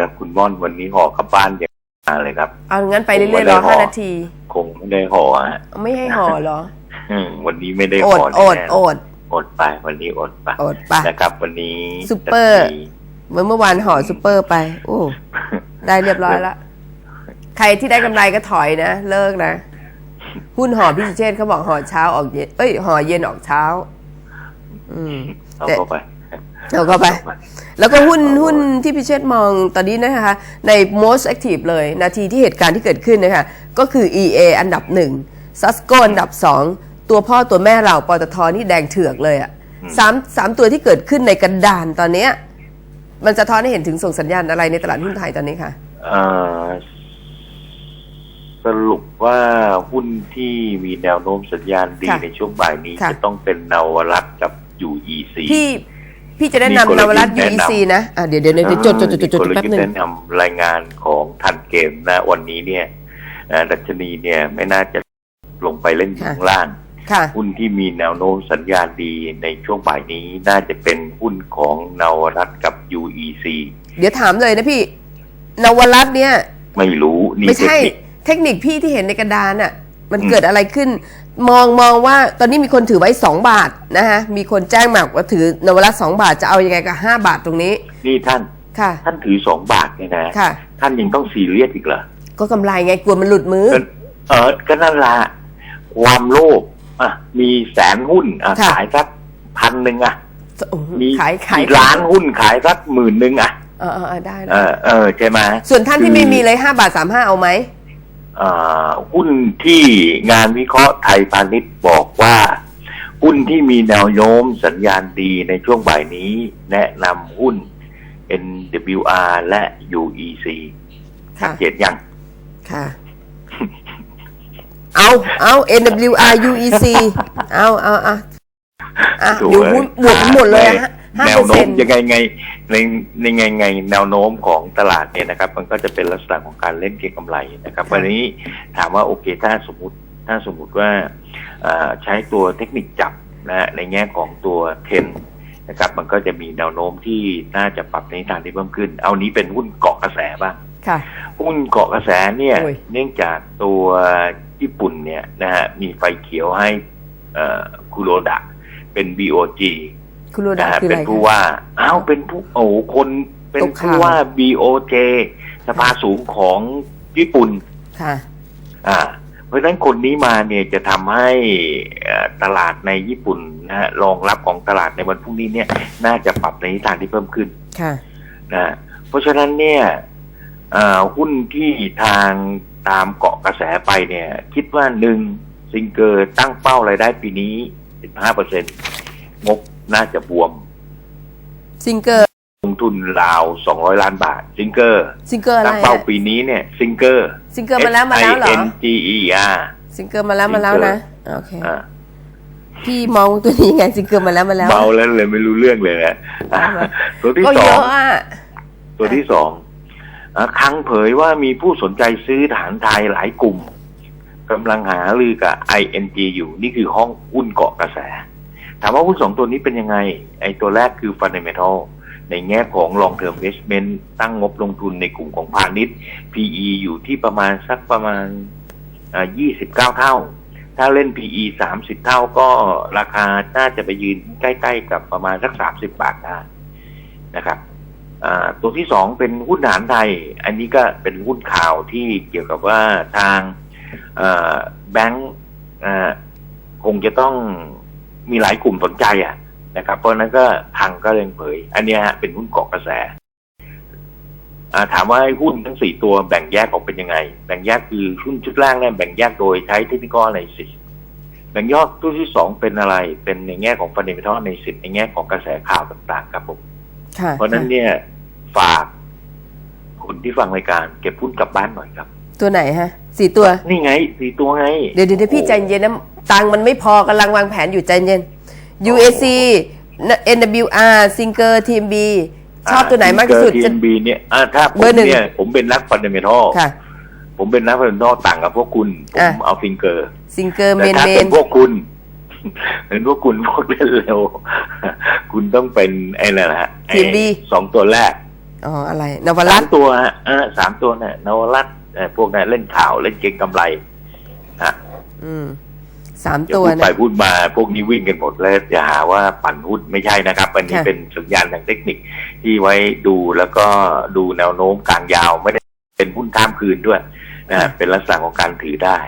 ครับคุณม่อนวันนี้ห่อกลับบ้านอย่างมาเลยครับ เอางั้นไปเรื่ผมไม่อยๆได้รอห่อห้านาทีคงไม่ได้ห่อฮะไม่ให้ห่อเหรอ อืมวันนี้ไม่ได้อห่ดออดแน่อดอดไปวันนี้อดไปอดไปนะครับ วันนี้ซุปเปอร์จะมีเหมือนเมื่อวานห่อซูเปอร์ไปโอ้ได้เรียบร้อยละใครที่ได้กำไรก็ถอยนะ เลิกนะ หุ้นห่อพี่สุเชษฐ์เขาบอกห่อเช้าออกเย็นเอ้ยห่อเย็นออกเช้า อืมเอาแต่เข้าไป เอาเข้าไป แล้วก็หุ้นหุ้นที่พิเชษมองตอนนี้นะคะ ใน most active เลย นาทีที่เหตุการณ์ที่เกิดขึ้นนะคะ ก็คือ EA อันดับหนึ่ง Susco อันดับสองตัวพ่อตัวแม่เราปตทนี่แดงเถือกเลยอะสามสามตัวที่เกิดขึ้นในกระดานตอนเนี้ย มันจะท้อนให้เห็นถึงส่งสัญญาณอะไรในตลาดหุ้นไทยตอนนี้ค่ะเอ่อสรุปว่าหุ้นที่มีแนวโน้มสัญญาณดีค่ะในช่วงบ่ายนี้ค่ะจะต้องเป็นนวรัตน์กับ UEC พี่ พี่จะแนะมีกลยุทธ์นำนวรัตน์แนะนำ UEC นะอะเดี๋ยวเดี๋ยวเดี๋ยวจดจดจดจดจดมีกลแป๊บยุทหนึ่ธ์งแนะนำรายงานของทันเกมนะวันนี้เนี่ยเอ่อดัชนีเนี่ยไม่น่าจะลงไปเล่นอยู่ค่ะ ข้างล่าง ค่ะ หุ้นที่มีแนวโน้มสัญญาณดีในช่วงบ่ายนี้น่าจะเป็นหุ้นของนวรัตน์กับ UEC เดี๋ยวถามเลยนะพี่ นวรัตน์เนี่ย ไม่รู้นี่ไม่เทคใช่นิค เทคนิคพี่ที่เห็นในกระดานอะ มันอืม เกิดอะไรขึ้น มองมองว่าตอนนี้มีคนถือไว้2บาทนะฮะมีคนแจ้งมาว่าถือนวรัตน์สองบาทจะเอายังไงกับ5บาทตรงนี้ นี่ท่านค่ะ ท่านถือสองบาทเนี่ยนะค่ะ ท่านยังต้องซีเรียสอีกเหรอก็กำไรไงกลัวมันหลุดมือก็เออก็นั่นละความโลภอะ มีแสนหุ้นอะค่ะขายสักพันหนึ่งอะโอ้โหมีขายขายมีล้านหุ้นขายสักหมื่นหนึ่งอะเออเออเออได้เอนะอเออใช่ไหมส่วนท่านที่ไม่มีเลย5บาท35เอาไหมอ่า หุ้นที่งานวิเคราะห์ไทยพาณิชย์บอกว่าหุ้นที่มีแนวโน้มสัญญาณดีในช่วงบ่ายนี้ แนะนำหุ้น NWR และ UEC ค่ะเจ็ดยัง ค่ะ เอาเอา NWR UEC เอาเอาเอาอะถูกเดี๋ยวเลยหุ้นบวกกันหมดเลยอะห้า แนเปอวร์โน้เซ็มนต์ยังไงไงในในไงไงแนวโน้มของตลาดเนี่ยนะครับ มันก็จะเป็นลักษณะของการเล่นเก็งกำไรนะครับค่ะวันนี้ถามว่าโอเคถ้าสมมติถ้าสมมติว่าอ่าใช้ตัวเทคนิคจับนะฮะในแง่ของตัวเทนนะครับ มันก็จะมีแนวโน้มที่น่าจะปรับในทิศทางที่เพิ่มขึ้น เอานี้เป็นหุ้นเกาะกระแสบ้างค่ะหุ้นเกาะกระแสเนี่ยโอ้ยเนื่องจากตัวญี่ปุ่นเนี่ยนะฮะมีไฟเขียวให้เอ่อคุโรดะเป็น BOG คุณรู้นะได้ฮะคือเป็อะนไรผู้คะว่าอ้าวเป็นผู้โอ้โหคนเป็นตกผู้ข่าวว่า BOJ สภาสูงของญี่ปุ่นค่ะ อ่า เพราะฉะนั้นคนนี้มาเนี่ยจะทำให้เอ่อตลาดในญี่ปุ่นนะฮะรองรับของตลาดในวันพรุ่งนี้เนี่ย น่าจะปรับในทิศทางที่เพิ่มขึ้น ค่ะนะเพราะฉะนั้นเนี่ยเอ่อหุ้นที่ทางตามเกาะกระแสไปเนี่ย คิดว่าหนึ่งซิงเกอร์ตั้งเป้ารายได้ปีนี้ 15เปอร์เซ็นงบ น่าจะบวม ซิงเกอร์ ลงทุนราว200ล้านบาท ซิงเกอร์ซิงเกอร์อะไรตั้งเป้าอะปีนี้เนี่ย ซิงเกอร์ ซิงเกอร์มาแล้วมาแล้วเหรอ S I N G E R ซิงเกอร์มาแล้วมาแล้วนะโอเค อ่าพี่มองตัวนี้ไงซิงเกอร์มาแล้วมาแล้วเบาแล้วเลยไม่รู้เรื่องเลยนะอะตัวที่ก็สเยอง อะอะ ตัวที่สองอะครั้งเผยว่ามีผู้สนใจซื้อฐานไทยหลายกลุ่มกำลังหารือกับ ING อยู่นี่คือห้องหุ้นเกาะกระแส ถามว่าหุ้นสองตัวนี้เป็นยังไง ไอ้ตัวแรกคือ Fundamental ในแง่ของ Long Term Investment ตั้งงบลงทุนในกลุ่มของพาณิชย์ PE อยู่ที่ประมาณสักประมาณอ่า29 เท่า ถ้าเล่น PE 30 เท่าก็ราคาน่าจะไปยืนใกล้ๆกับประมาณสัก 30 บาทได้นะครับตัวที่สองเป็นหุ้นฐานไทย อันนี้ก็เป็นหุ้นข่าวที่เกี่ยวกับว่าทางแบงก์คงจะต้อง มีหลายกลุ่มสนใจอะนะครับ เพราะฉะนั้นก็ทางก็เลยเผย อันเนี้ยฮะเป็นหุ้นเกาะกระแสอ่าถามว่าให้หุ้นทั้งสี่ตัวแบ่งแยกออกเป็นยังไง แบ่งแยกคือหุ้นชุดแรกเนี่ยแบ่งแยกโดยใช้เทคนิคอลในสิแบ่งยอดตัวที่สองเป็นอะไร เป็นในแง่ของฟันเดเมทัลในสิในแง่ของกระแสข่าวต่างๆ ครับผมค่ะเพราะฉะนั้นเนี่ยฝากคนที่ฟังรายการเก็บหุ้นกลับบ้านหน่อยครับ ตัวไหนฮะสี่ตัว นี่ไงสี่ตัวไง เดี๋ยวเดี๋ยวเดี๋ยวพี่ใจเย็นนะ ตังค์มันไม่พอกำลังวางแผนอยู่ใจเย็น UAC NWR Singer TMB ชอบตัวไหนมากที่สุดทีจะบีเนี่ยอ่าถ้าผเบอมร์หนึ่ง เนี่ยผมเป็นนักฟันเดเมทัลค่ะ ผมเป็นนักฟันเดเมทัลต่างกับพวกคุณผมอะเอาฟิงเกอร์ Singer เมแต่นถ้าเมเป็นนพวกคุณ เป็นพวกคุณพวกเล่นเร็ว คุณต้องเป็นไอ้นั่นแหละฮะไอ้ทีม B สองตัวแรก อ๋ออะไรนวรัสาตมน์ตัวฮะเออสามตัวเนี่ยนวรัตน์เอ่อพวกนั้นเล่นข่าวเล่นเก็งกำไรฮะอืม สามเดี๋ยวตัวพูดไปนะพูดมาพวกนี้วิ่งกันหมดแล้วอย่าหาว่าปั่นหุ้นไม่ใช่นะครับ อันนี้ค่ะเป็นสัญญาณทางเทคนิคที่ไว้ดูแล้วก็ดูแนวโน้มกลางยาวไม่ได้เป็นหุ้นข้ามคืนด้วยนะฮะเป็นลักษณะของการถือได้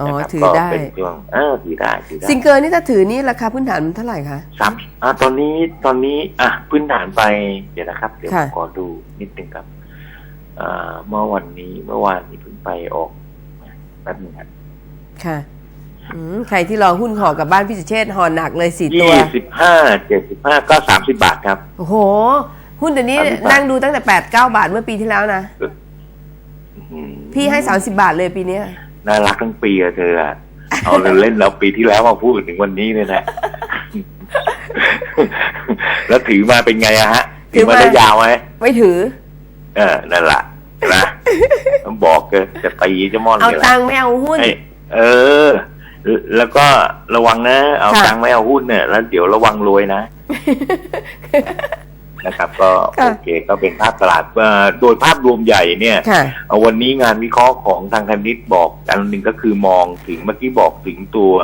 อ๋อนะครับถือก็ได้เป็นช่วงเออถือได้ถือได้ซิงเกิลนี่ถ้าถือนี่ราคาพื้นฐานมันเท่าไหร่คะสามอ่าตอนนี้ตอนนี้ อะพื้นฐานไปเดี๋ยวนะครับ เดี๋ยวค่ะขอดูนิดนึงครับอ่าเมื่อวันนี้เมื่อวานนี้เพิ่งไปออกแป๊บนึงครับค่ะ อืมใครที่รอหุ้นห่อกลับบ้านพี่สุเชษฐ์ห่อหนักเลยสี่ตัว ยี่สิบห้าเจ็ดสิบห้าก็สามสิบบาทครับ โอ้โห หุ้นเดี๋ยวนี้สามสิบบาทนั่งดูตั้งแต่แปดเก้าบาทเมื่อปีที่แล้วนะ อืมพี่ให้สามสิบาทเลยปีเนี้ย น่ารักทั้งปีอะเธออะเอาเล่นแล้วปีที่แล้วมาพูดถึงวันนี้เลยนะ แล้วถือมาเป็นไงอะฮะ ถือมาได้ยาวไหมไม่ถือ เออนั่นแหละนะ ต้องบอกเกจะตีเจะมอนเอานี่แหละตังค์ไม่เอาหุ้นไอ้เออ แล้วก็ระวังนะ เอาค่ะตังค์ไม่เอาหุ้นเนี่ย แล้วเดี๋ยวระวังรวยนะนะครับ ก็ค่ะโอเคก็เป็นภาพตลาดเอ่อโดยภาพรวมใหญ่เนี่ยค่ะเอาวันนี้งานวิเคราะห์ของทางคณิตบอกอันหนึ่งก็คือมองถึงเมื่อกี้บอกถึงตัว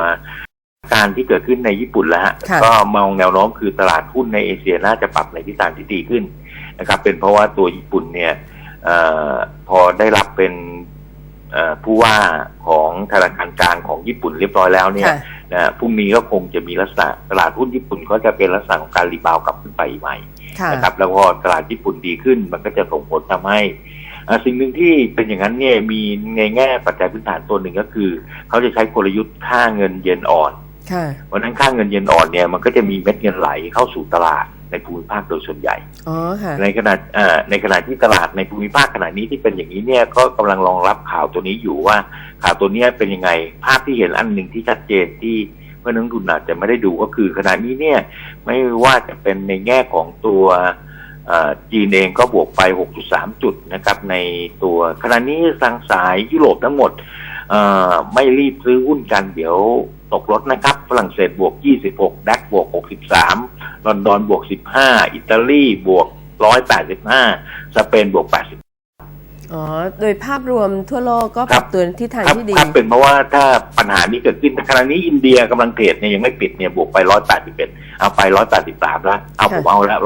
การที่เกิดขึ้นในญี่ปุ่นแล้วฮะค่ะก็มองแนวโน้มคือตลาดหุ้นในเอเชียน่าจะปรับในทิศทางที่ดีขึ้นนะครับ เป็นเพราะว่าตัวญี่ปุ่นเนี่ยเออพอได้รับเป็นเอ่อ ผู้ว่าของธนาคารกลางของญี่ปุ่นเรียบร้อยแล้วเนี่ยค่ะนะฮะพรุ่งนี้ก็คงจะมีลักษณะตลาดหุ้นญี่ปุ่นก็จะเป็นลักษณะของการรีบาวด์กลับขึ้นไปใหม่ค่ะนะครับแล้วก็ตลาดญี่ปุ่นดีขึ้นมันก็จะส่งผลทำให้อ่าสิ่งหนึ่งที่เป็นอย่างนั้นเนี่ยมีในแง่ปัจจัยพื้นฐานตัวหนึ่งก็คือ เขาจะใช้กลยุทธ์ค่าเงินเยนอ่อนค่ะเพราะฉะนั้นค่าเงินเยนอ่อนเนี่ยมันก็จะมีเม็ดเงินไหลเข้าสู่ตลาด ในภูมิภาคโดยส่วนใหญ่อ๋อค่ะในขณะเอ่อในขณะที่ตลาดในภูมิภาคขณะนี้ที่เป็นอย่างนี้เนี่ยก็กำลังรองรับข่าวตัวนี้อยู่ว่า ข่าวตัวเนี้ยเป็นยังไง ภาพที่เห็นอันหนึ่งที่ชัดเจนที่เพื่อนนักลงทุนอาจจะไม่ได้ดูก็คือขณะนี้เนี่ยไม่ว่าจะเป็นในแง่ของตัวเอ่อจีนเองก็บวกไป 6.3 จุดนะครับในตัวขณะนี้ทางสายยุโรปทั้งหมดเอ่อไม่รีบซื้อหุ้นกันเดี๋ยว ตกรถนะครับ ฝรั่งเศสบวก 26 ดักบวก 63 ลอนดอนบวก 15 อิตาลีบวก 185 สเปนบวก 80อ๋อ โดยภาพรวมทั่วโลกก็ปครัรับบตัวทิศทางครับที่ดีครับเป็นเพราะว่าถ้าปัญหานี้เกิดขึ้นขณะนี้อินเดียกำลังเทรดเนี่ยยังไม่ปิดเนี่ยบวกไป181เอาไป183แล้วเอาผมเอาแล้ว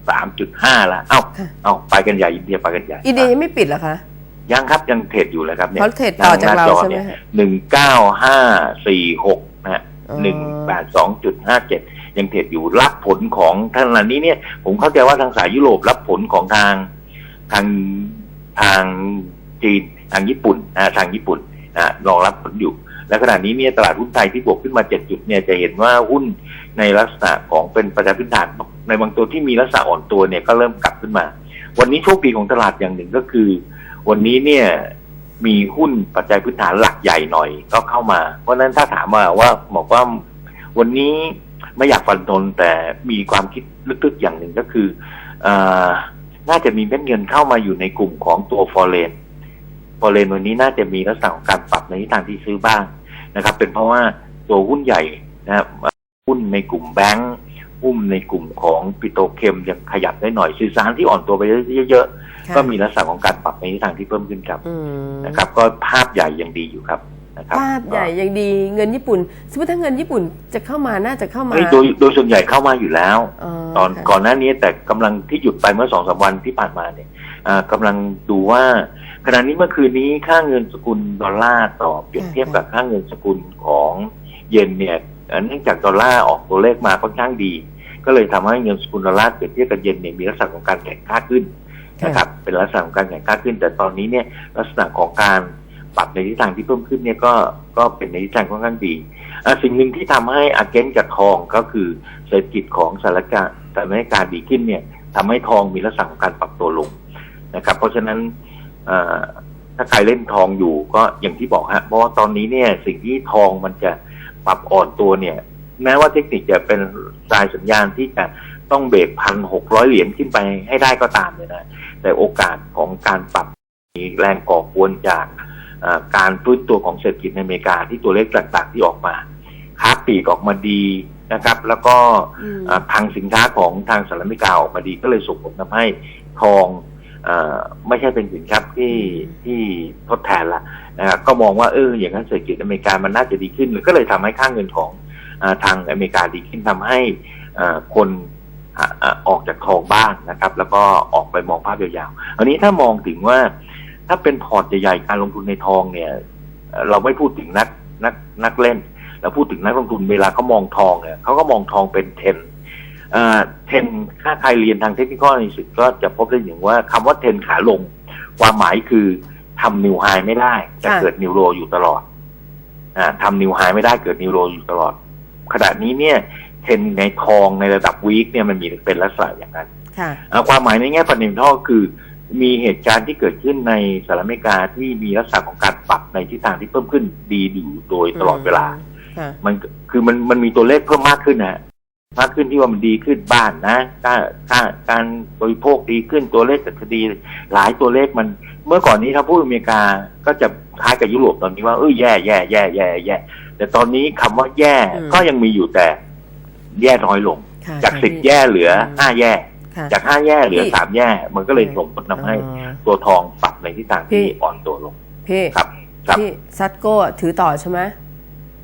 183.5แล้วเอาค่ะเอาไปกันใหญ่อินเดียไปกันใหญ่อินเดียยังไม่ปิดเหรอคะ ยังครับยังเทรดอยู่เลยครับเนี่ยเขาเทรดต่อจากเราใช่ไหมฮะหนึ่งเก้าห้าสี่หกนะฮะอ๋อหนึ่งแปดสองจุดห้าเจ็ดยังเทรดอยู่รับผลของทางนั้นนี้เนี่ย ผมเข้าใจว่าทางสายยุโรปรับผลของทางทางทางจีนทางญี่ปุ่นนะทางญี่ปุ่นนะรองรับผลอยู่ และขณะนี้เนี่ยตลาดหุ้นไทยที่บวกขึ้นมาเจ็ดจุดเนี่ยจะเห็นว่าหุ้นในลักษณะของเป็นประจำพื้นฐานในบางตัวที่มีลักษณะอ่อนตัวเนี่ยก็เริ่มกลับขึ้นมา วันนี้โชคดีของตลาดอย่างหนึ่งก็คือ วันนี้เนี่ยมีหุ้นปัจจัยพื้นฐานหลักใหญ่หน่อยก็เข้ามา เพราะฉะนั้นถ้าถามมาว่าบอกว่าวันนี้ไม่อยากฟันธงแต่มีความคิดลึกๆอย่างหนึ่งก็คือออน่าจะมีเม็ดเงินเข้ามาอยู่ในกลุ่มของตัวฟอร์เรนฟอร์เรนวันนี้น่าจะมีลักษณะของการปรับในทิศทางที่ซื้อบ้างนะครับ เป็นเพราะว่าตัวหุ้นใหญ่นะครับหุ้นในกลุ่มแบงก์ หุ้นในกลุ่มของปิโตรเคมยังขยับได้หน่อยสื่อสารที่อ่อนตัวไปเยอะๆค่ะก็มีลักษณะของการปรับในทิศทางที่เพิ่มขึ้นครับอืมนะครับ ก็ภาพใหญ่ยังดีอยู่ครับนะครับภาพใหญ่ยังดีเงินญี่ปุ่นสมมติถ้าเงินญี่ปุ่นจะเข้ามาน่าจะเข้ามาเอ้ยโดยโดยส่วนใหญ่เข้ามาอยู่แล้ว ตอนค่ะก่อนหน้านี้แต่กำลังที่หยุดไปเมื่อสองสามวันที่ผ่านมาเนี่ยอ่ากำลังดูว่าขณะนี้เมื่อคืนนี้ค่าเงินสกุลดอลลาร์ต่อเปรียบเทียบกับค่าเงินสกุลของเยนเนี่ย เอ่อเนื่องจากดอลลาร์ออกตัวเลขมาค่อนข้างดี ก็เลยทำให้เงินสกุลดอลลาร์เปรียบเทียบกับเยนเนี่ยมีลักษณะของการแข่งค่าขึ้นนะครับเป็นลักษณะของการแข่งข้าขึ้น แต่ตอนนี้เนี่ยลักษณะของการปรับในทิศทางที่เพิ่มขึ้นเนี่ยก็ก็เป็นในทิศทางค่อนข้างดีอะสิ่งหนึ่งที่ทำให้อาเกนกับทองก็คือเศรษฐกิจของสหรัฐสหรัฐดีขึ้นเนี่ยทำให้ทองมีลักษณะของการปรับตัวลงนะครับ เพราะฉะนั้นเอ่อถ้าใครเล่นทองอยู่ก็อย่างที่บอกฮะเพราะว่าตอนนี้เนี่ยสิ่งที่ทองมันจะ ปรับอ่อนตัวเนี่ย แม้ว่าเทคนิคจะเป็นสายสัญญาณที่จะต้องเบรกพันหกร้อยเหรียญขึ้นไปให้ได้ก็ตามเลยนะ แต่โอกาสของการปรับมีแรงก่อกวนจากเอ่อการฟื้นตัวของเศรษฐกิจในอเมริกาที่ตัวเลขต่างๆที่ออกมา ค้าปลีกออกมาดีนะครับ แล้วก็อืมเอ่อทางสินค้าของทางสหรัฐอเมริกาออกมาดีก็เลยส่งผลทำให้ทองเออ ไม่ใช่เป็นสินทรัพย์ที่ที่ทดแทนละนะครับก็มองว่าเอออย่างนั้นเศรษฐกิจอเมริกามันน่าจะดีขึ้นก็เลยทำให้ค่าเงินของอาทางอเมริกาดีขึ้นทำให้อ่าคนอ่าอ่าออกจากทองบ้างนะครับ แล้วก็ออกไปมองภาพยาวๆอันนี้ถ้ามองถึงว่าถ้าเป็นพอร์ตใหญ่ๆการลงทุนในทองเนี่ยเอ่อเราไม่พูดถึงนักนักนักเล่น เราพูดถึงนักลงทุนเวลาเขามองทองเนี่ยเขาก็มองทองเป็นเทน เทนถ้าใครเรียนทางเทคนิคอลในสุดก็จะพบได้อย่างว่าคำว่าเทนขาลง ความหมายคือทำนิวไฮไม่ได้จะค่ะเกิดนิวโรอยู่ตลอดอ่าทำนิวไฮไม่ได้เกิดนิวโรอยู่ตลอด ขณะนี้เนี่ยเทนในทองในระดับวีคเนี่ยมันมีเป็นลักษณะอย่างนั้นค่ะอ่าความหมายในแง่ฟันเดเมนทัลคือ มีเหตุการณ์ที่เกิดขึ้นในสหรัฐอเมริกาที่มีลักษณะของการปรับในทิศทางที่เพิ่มขึ้นดีอยู่โดยตลอดเวลาค่ะมันคือมันมันมีตัวเลขเพิ่มมากขึ้นนะ มากขึ้นที่ว่ามันดีขึ้นบ้านนะค่าค่าการบริโภคดีขึ้นตัวเลขเศรษฐกิจหลายตัวเลขมัน เมื่อก่อนนี้ถ้าพูดอเมริกาก็จะคล้ายกับยุโรปตอนนี้ว่าเออแย่แย่แย่แย่แย่แต่ตอนนี้คำว่าแย่อืมก็ยังมีอยู่แต่ แย่น้อยลงค่ะจากค่ะสิบพี่แย่เหลืออืมห้าแย่ค่ะจากห้าแย่เหลือพี่สามแย่ มันก็เลยส่งผลทำให้อ๋อตัวทองปรับในทิศทางพี่ที่อ่อนตัวลงพี่ครับครับพี่ซัตโก้ถือต่อใช่ไหม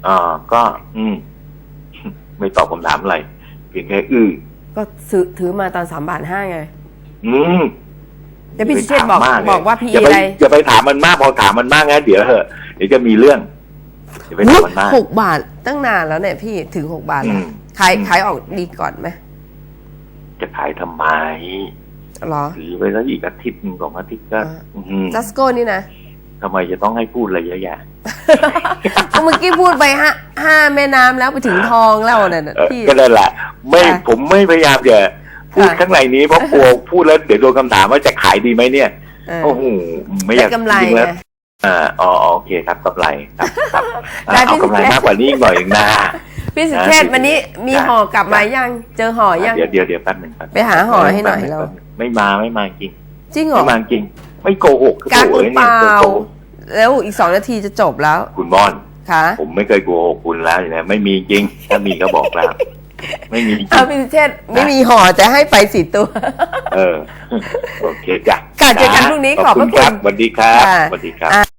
อ่าก็ อืม ไม่ตอบคำถามอะไรเพียงแค่อื้อก็ซื้อถือมาตอนสามบาทห้าไง อืมแต่พี่ไปสุเชษฐ์บอกถามมเลยบอกว่าพีอย่าไปอะไรอย่าไปถามมันมากพอถามมันมากงั้นเดี๋ยวเหอะเดี๋ยวจะมีเรื่องอย่าไปถามมันมากหกบาทตั้งนานแล้วเนี่ย พี่ถึงหกบาทอืแล้วมขายอืมขายออกดีก่อนไหมจะขายทำไมเหรอถือไปแล้วอีกอาทิตย์หนึ่งสองอาทิตย์ก็อ่าอื้อหือซัสโก้นี่นะทำไมจะต้องให้พูดอะไรเยอะแยะก็ เมื่อกี้พูดไปห้าห้าแม่น้ำแล้วไปถึงทองแล้วน่ะเออพี่ ก็นั่นแหละไม่ค่ะผมไม่พยายามจะพูดค่ะข้างในนี้เพราะกลัวพูดแล้วเดี๋ยวโดนคำถามว่าจะขายดีไหมเนี่ยเออโอ้โหไม่อยากได้กำไรจริงๆแล้วไง อ่าอ๋อโอเคครับกำไรครับครับได้อ่าเอาพี่กำไรสุเทพมากกว่านี้อีกหน่อยหนึ่งนะ พี่สุเชษฐ์วันนี้มีจ้ะห่อกลับมายัง เจอห่อยัง เดี๋ยวเดี๋ยวเดี๋ยวแป๊บหนึ่งครับไปหาห่อให้หน่อยแป๊บเรา แป๊บงไม่มาไม่มาจริงจริงเหรไม่อมาจริง ไม่โกหกกักโถ่หรือเปล่า นี่ยโกหก แล้วอีกสองนาทีจะจบแล้ว คุณม่อนค่ะผมไม่เคยโกหกคุณแล้วนะไม่มีจริง ถ้ามีก็บอกแล้ว ไม่มีจริเอางพี่สุเชษฐ์ไม่มีห่อจะให้ไปสี่ตัว เออ โอเคจ้ะค่ะเจอกันพรุ่งนี้ขอบพระคุณครับสวัสดีครับค่ะสวัสดีครับอะ